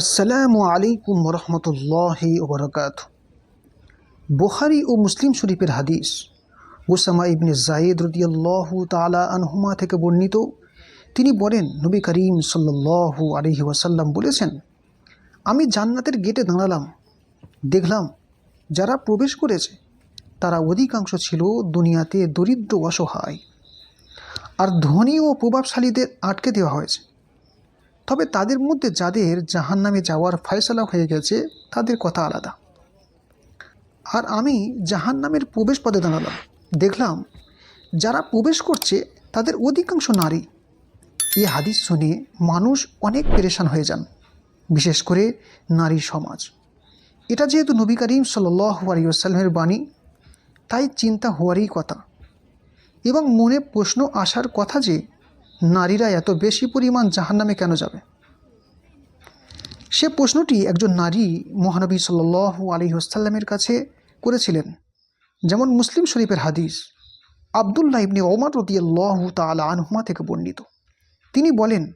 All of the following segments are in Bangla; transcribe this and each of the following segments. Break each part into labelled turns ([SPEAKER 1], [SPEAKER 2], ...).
[SPEAKER 1] আসসালামু আলাইকুম রহমতুল্লাহি ওবরাকাত। বুখারি ও মুসলিম শরীফের হাদিস, উসামা ইবনে জায়েদ রদিয়াল্লাহু তালা আনহুমা থেকে বর্ণিত। তিনি বলেন, নবী করিম সাল্লাল্লাহু আলহি ওয়াসাল্লাম বলেছেন, আমি জান্নাতের গেটে দাঁড়ালাম, দেখলাম যারা প্রবেশ করেছে, তারা অধিকাংশ ছিল দুনিয়াতে দরিদ্র অসহায়। আর ধনী ও প্রভাবশালীদের আটকে দেওয়া হয়েছে। তবে তাদের মধ্যে যাদের জাহান্নামে যাওয়ার ফয়সলা হয়ে গেছে, তাদের কথা আলাদা। আর আমি জাহান্নামের প্রবেশ পদে দাঁড়ালাম। দেখলাম, যারা প্রবেশ করছে, তাদের অধিকাংশ নারী। এই হাদিস শুনে মানুষ অনেক পেরেশান হয়ে যান, বিশেষ করে নারী সমাজ। এটা যেহেতু নবী করিম সাল্লাহ আলিয়াল্লামের বাণী, তাই চিন্তা হওয়ারই কথা। এবং মনে প্রশ্ন আসার কথা যে নারীরা এত বেশি পরিমাণ জাহান্নামে কেন যাবে? সে প্রশ্নটি একজন নারী মহানবী সাল্লাহ আলী হোসাল্লামের কাছে করেছিলেন। যেমন মুসলিম শরীফের হাদিস, আবদুল্লাহ ইবনে ওমর রদিয়াল্লাহ তালা আনহুমা থেকে বর্ণিত। তিনি বলেন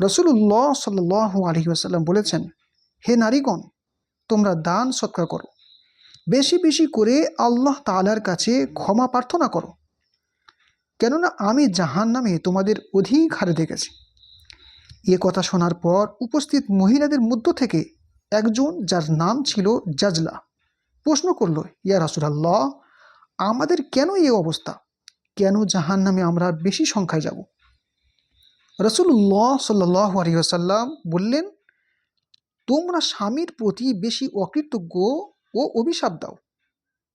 [SPEAKER 1] রসুল্লাহ সাল্লাহ আলহি আসাল্লাম বলেছেন, হে নারীগণ, তোমরা দান সৎকার করো। বেশি বেশি করে আল্লাহ তালার কাছে ক্ষমা প্রার্থনা করো। কেননা আমি জাহান নামে তোমাদের অধিক হারে দেখেছি। এ কথা শোনার পর উপস্থিত মহিলাদের মধ্য থেকে একজন যার নাম ছিল জাজলা প্রশ্ন করল, ইয়া রাসুলাল্লাহ, আমাদের কেন এ অবস্থা? কেন জাহান নামে আমরা বেশি সংখ্যায় যাব? রসুল্লাহ সাল্লাহ আলিয়াল্লাম বললেন, তোমরা স্বামীর প্রতি বেশি অকৃতজ্ঞ ও অভিশাপ দাও।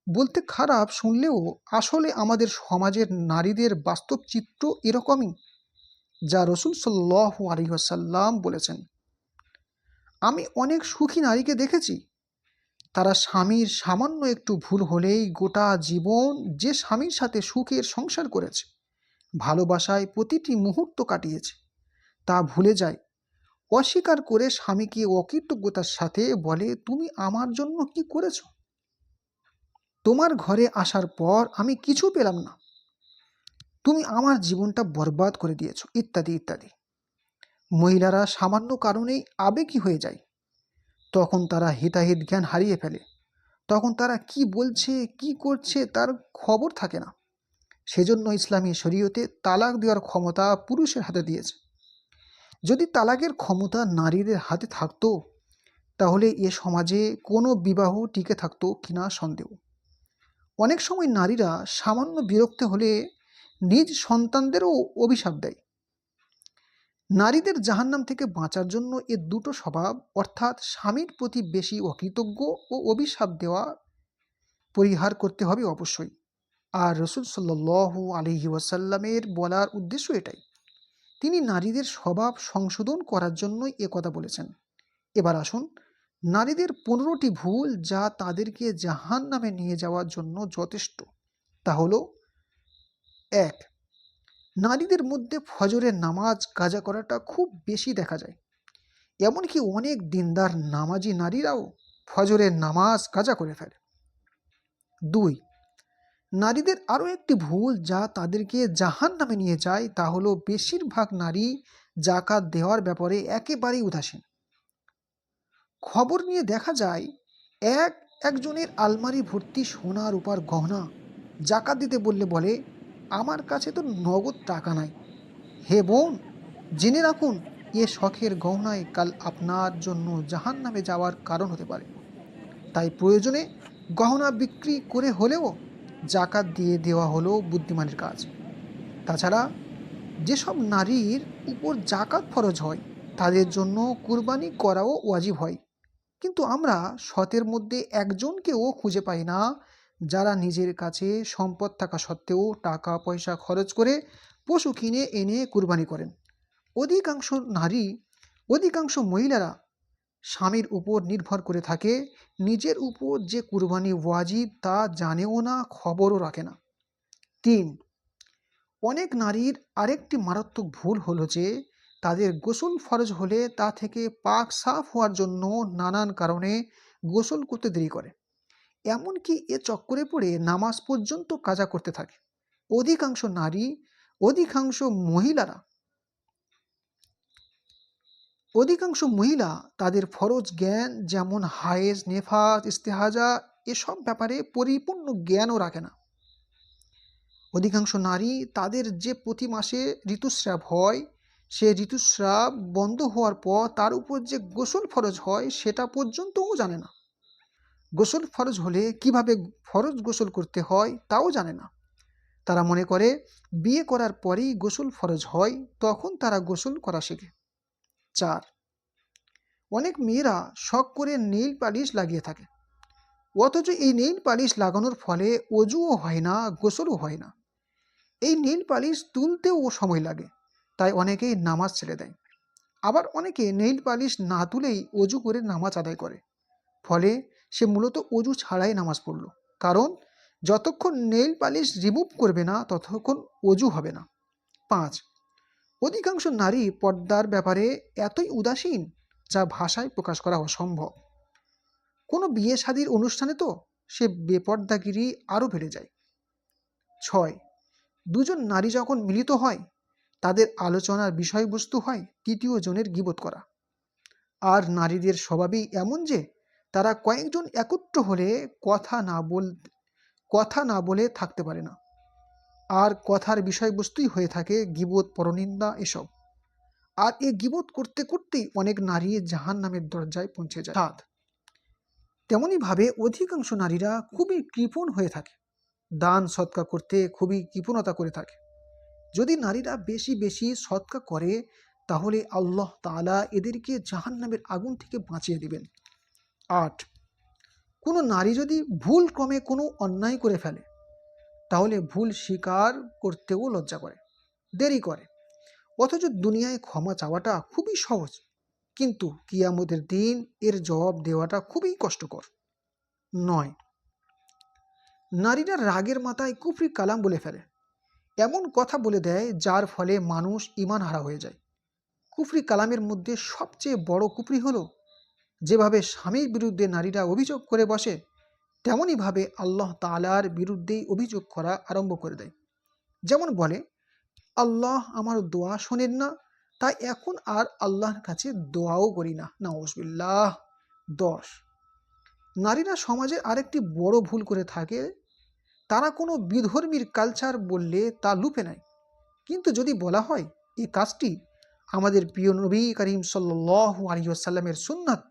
[SPEAKER 1] বলতে খারাপ শুনলেও আসলে আমাদের সমাজের নারীদের বাস্তব চিত্র এরকমই, যা রসুল সাল্লাহ আলিহাসাল্লাম বলেছেন। আমি অনেক সুখী নারীকে দেখেছি। তারা স্বামীর সামান্য একটু ভুল হলেই গোটা জীবন যে স্বামীর সাথে সুখের সংসার করেছে, ভালোবাসায় প্রতিটি মুহূর্ত কাটিয়েছে, তা ভুলে যায়, অস্বীকার করে স্বামীকে অকৃতজ্ঞতার সাথে বলে, তুমি আমার জন্য কি করেছ? তোমার ঘরে আসার পর আমি কিছু পেলাম না। তুমি আমার জীবনটা বরবাদ করে দিয়েছ, ইত্যাদি ইত্যাদি। মহিলারা সামান্য কারণেই আবেগী হয়ে যায়। তখন তারা হিতাহিত জ্ঞান হারিয়ে ফেলে। তখন তারা কি বলছে, কি করছে তার খবর থাকে না। সেজন্য ইসলামী শরীয়তে তালাক দেওয়ার ক্ষমতা পুরুষের হাতে দিয়েছে। যদি তালাকের ক্ষমতা নারীদের হাতে থাকতো, তাহলে এ সমাজে কোনো বিবাহ টিকে থাকতো কিনা সন্দেহ। অনেক সময় নারীরা সামান্য বিরক্ত হলে নিজ সন্তানদেরও অভিশাপ দেয়। নারীদের জাহান্নাম থেকে বাঁচার জন্য এ দুটো স্বভাব, অর্থাৎ স্বামীর প্রতি বেশি অকৃতজ্ঞ ও অভিশাপ দেওয়া পরিহার করতে হবে অবশ্যই। আর রসুল সাল্লাহ আলহি ওয়াসাল্লামের বলার উদ্দেশ্য এটাই। তিনি নারীদের স্বভাব সংশোধন করার জন্যই কথা বলেছেন। এবার আসুন নারীদের পনেরোটি ভুল যা তাদেরকে জাহান নামে নিয়ে যাওয়ার জন্য যথেষ্ট। তা হল, এক, নারীদের মধ্যে ফজরের নামাজ কাজা করাটা খুব বেশি দেখা যায়। এমনকি অনেক দিনদার নামাজি নারীরাও ফজরের নামাজ কাজা করে ফেলে। দুই, নারীদের আরও একটি ভুল যা তাদেরকে জাহান নামে নিয়ে যায় তা হলো, বেশিরভাগ নারী জাকাত দেওয়ার ব্যাপারে একেবারেই উদাসীন। খবর নিয়ে দেখা যায়, এক একজনের আলমারি ভর্তি সোনা রূপার গহনা, জাকাত দিতে বললে বলে, আমার কাছে তো নগদ টাকা নাই। হে বোন, জেনে রাখুন, এ শখের গহনায় কাল আপনার জন্য জাহান নামে যাওয়ার কারণ হতে পারে। তাই প্রয়োজনে গহনা বিক্রি করে হলেও জাকাত দিয়ে দেওয়া হলো বুদ্ধিমানের কাজ। তাছাড়া যেসব নারীর উপর জাকাত ফরজ হয়, তাদের জন্য কুরবানি করাও ওয়াজিব হয়। কিন্তু আমরা সতের মধ্যে একজনকেও খুঁজে পাই না। যারা নিজের কাছে সম্পদ থাকা সত্ত্বেও টাকা, পয়সা খরচ করে পশু কিনে, এনে কুরবানি করেন। অধিকাংশ নারী, অধিকাংশ মহিলারা স্বামীর উপর নির্ভর করে থাকে। নিজের উপর যে কুরবানি ওয়াজিব তা জানেও না, খবরও রাখে না। তিন, অনেক নারীর আরেকটি মারাত্মক ভুল হলো যে তাদের গোসল ফরজ হলে তা থেকে পাক সাফ হওয়ার জন্য নানান কারণে গোসল করতে দেরি করে। এমনকি এ চক্করে পড়ে নামাজ পর্যন্ত কাজা করতে থাকে। অধিকাংশ নারী, অধিকাংশ মহিলারা অধিকাংশ মহিলা তাদের ফরজ জ্ঞান যেমন হায়েজ নেফাস ইস্তেহাজা এসব ব্যাপারে পরিপূর্ণ জ্ঞানও রাখে না। অধিকাংশ নারী তাদের যে প্রতি মাসে ঋতুস্রাব হয় সে ঋতুস্রাব বন্ধ হওয়ার পর তার উপর যে গোসল ফরজ হয়, সেটা পর্যন্তও জানে না। গোসল ফরজ হলে কীভাবে ফরজ গোসল করতে হয়, তাও জানে না। তারা মনে করে, বিয়ে করার পরেই গোসল ফরজ হয়, তখন তারা গোসল করা শেখে। চার, অনেক মেয়েরা শখ করে নীল পালিশ লাগিয়ে থাকে। অথচ এই নীল পালিশ লাগানোর ফলে অজুও হয় না, গোসলও হয় না। এই নীল পালিশ তুলতেও সময় লাগে। তাই অনেকেই নামাজ ছেড়ে দেয়। আবার অনেকে নেইল পালিশ না তুলেই অজু করে নামাজ আদায় করে। ফলে সে মূলত অজু ছাড়াই নামাজ পড়ল। কারণ, যতক্ষণ নেইল পালিশ রিমুভ করবে না, ততক্ষণ অজু হবে না। পাঁচ, অধিকাংশ নারী পর্দার ব্যাপারে এতই উদাসীন যা ভাষায় প্রকাশ করা অসম্ভব। কোনো বিয়ে শাদির অনুষ্ঠানে তো সে বেপর্দাগিরি আরও বেড়ে যায়। ছয়, দুজন নারী যখন মিলিত হয় তাদের আলোচনার বিষয়বস্তু হয় তৃতীয় জনের গিবত করা। আর নারীদের স্বভাবই এমন যে, তারা কয়েকজন একত্র হলে কথা না বল, কথা না বলে থাকতে পারে না। আর কথার বিষয়বস্তুই হয়ে থাকে গিবত পরনিন্দা এসব। আর এ গিবত করতে করতেই অনেক নারী জাহান নামের দরজায় পৌঁছে যায়। সাত তেমনইভাবে অধিকাংশ নারীরা খুবই কৃপণ হয়ে থাকে। দান সৎকা করতে খুবই কৃপণতা করে থাকে। যদি নারীরা বেশি বেশি সৎকা করে, তাহলে আল্লাহ তাআলা এদেরকে জাহান নামের আগুন থেকে বাঁচিয়ে দিবেন। আট, কোনো নারী যদি ভুল ক্রমে কোনো অন্যায় করে ফেলে, তাহলে ভুল স্বীকার করতেও লজ্জা করে, দেরি করে। অথচ দুনিয়ায় ক্ষমা চাওয়াটা খুবই সহজ, কিন্তু কিয়ামতের দিন এর জবাব দেওয়াটা খুবই কষ্টকর। নয়, নারীরা রাগের মাথায় কুফরি কালাম বলে ফেলে এমন কথা বলে দেয় যার ফলে মানুষ ইমান হারা হয়ে যায়। কুফরি কালামের মধ্যে সবচেয়ে বড় কুফরি হলো, যেভাবে স্বামীর বিরুদ্ধে নারীরা অভিযোগ করে বসে, তেমনইভাবে আল্লাহ তালার বিরুদ্ধেই অভিযোগ করা আরম্ভ করে দেয়। যেমন বলে, আল্লাহ আমার দোয়া শোনেন না, তাই এখন আর আল্লাহর কাছে দোয়াও করি না। নাউজবিল্লাহ দশ। নারীরা সমাজে আরেকটি বড় ভুল করে থাকে তারা কোনো বিধর্মীর কালচার বললে তা লুপে নেয়। কিন্তু যদি বলা হয়, এই কাজটি আমাদের প্রিয় নবী করিম সাল্লাহ আলিয়াসাল্লামের সুন্নাত,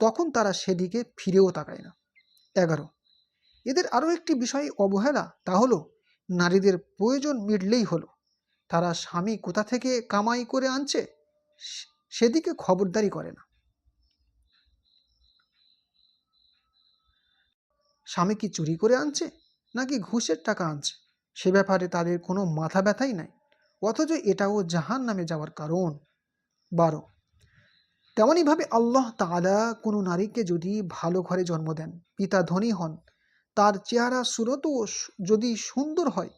[SPEAKER 1] তখন তারা সেদিকে ফিরেও তাকায় না। এগারো, এদের আরও একটি বিষয় অবহেলা, তা হলো নারীদের প্রয়োজন মিটলেই হলো। তারা স্বামী কোথা থেকে কামাই করে আনছে, সেদিকে খবরদারি করে না। স্বামী কি চুরি করে আনছে? নাকি ঘুষের টাকা আনছে? সে ব্যাপারে তাদের কোনো মাথা ব্যথাই নাই। অথচ এটাও জাহান নামে যাওয়ার কারণ। বারো। তেমনইভাবে আল্লাহ তালা কোনো নারীকে যদি ভালো ঘরে জন্ম দেন, পিতা ধনী হন, তার চেহারা সুরতও যদি সুন্দর হয়,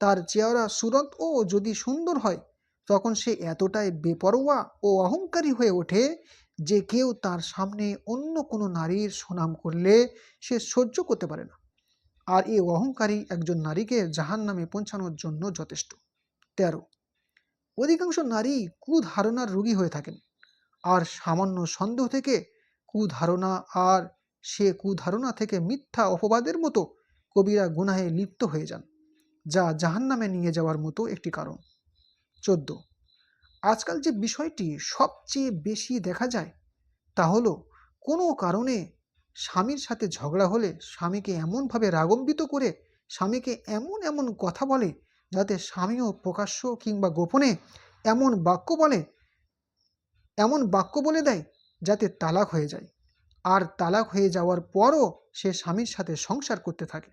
[SPEAKER 1] তার চেহারা সুরতও যদি সুন্দর হয়, তখন সে এতটাই বেপরোয়া ও অহংকারী হয়ে ওঠে যে কেউ তার সামনে অন্য কোনো নারীর সুনাম করলে সে সহ্য করতে পারে না। আর এই অহংকারী একজন নারীকে জাহান নামে পৌঁছানোর জন্য যথেষ্ট। তেরো। অধিকাংশ নারী কুধারণার রোগী হয়ে থাকেন। আর সামান্য সন্দেহ থেকে কুধারণা আর সে কুধারণা থেকে মিথ্যা অপবাদের মতো কবিরা গুনাহে লিপ্ত হয়ে যান, যা জাহান্নামে নিয়ে যাওয়ার মতো একটি কারণ। চোদ্দ। আজকাল যে বিষয়টি সবচেয়ে বেশি দেখা যায়, তা হলো কোনো কারণে স্বামীর সাথে ঝগড়া হলে স্বামীকে এমনভাবে রাগম্বিত করে স্বামীকে এমন এমন কথা বলে যাতে স্বামীও প্রকাশ্য কিংবা গোপনে এমন বাক্য বলে, এমন বাক্য বলে দেয় যাতে তালাক হয়ে যায়। আর তালাক হয়ে যাওয়ার পরও সে স্বামীর সাথে সংসার করতে থাকে,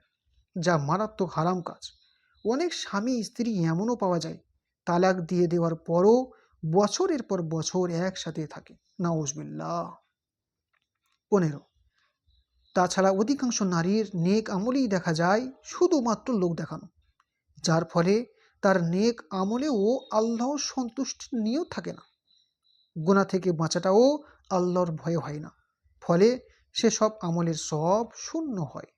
[SPEAKER 1] যা মারাত্মক হারাম কাজ। অনেক স্বামী স্ত্রী এমনও পাওয়া যায়, তালাক দিয়ে দেওয়ার পরও বছরের পর বছর একসাথে থাকে। নাউজবিল্লাহ। পনেরো তাছাড়া অধিকাংশ নারীর নেক আমলেই দেখা যায় শুধুমাত্র লোক দেখানো, যার ফলে তার নেক আমলেও আল্লাহ সন্তুষ্টি নিয়েও থাকে না। গোনা থেকে বাঁচাটাও আল্লাহর ভয় হয় না, ফলে সে সব আমলের সব শূন্য হয়।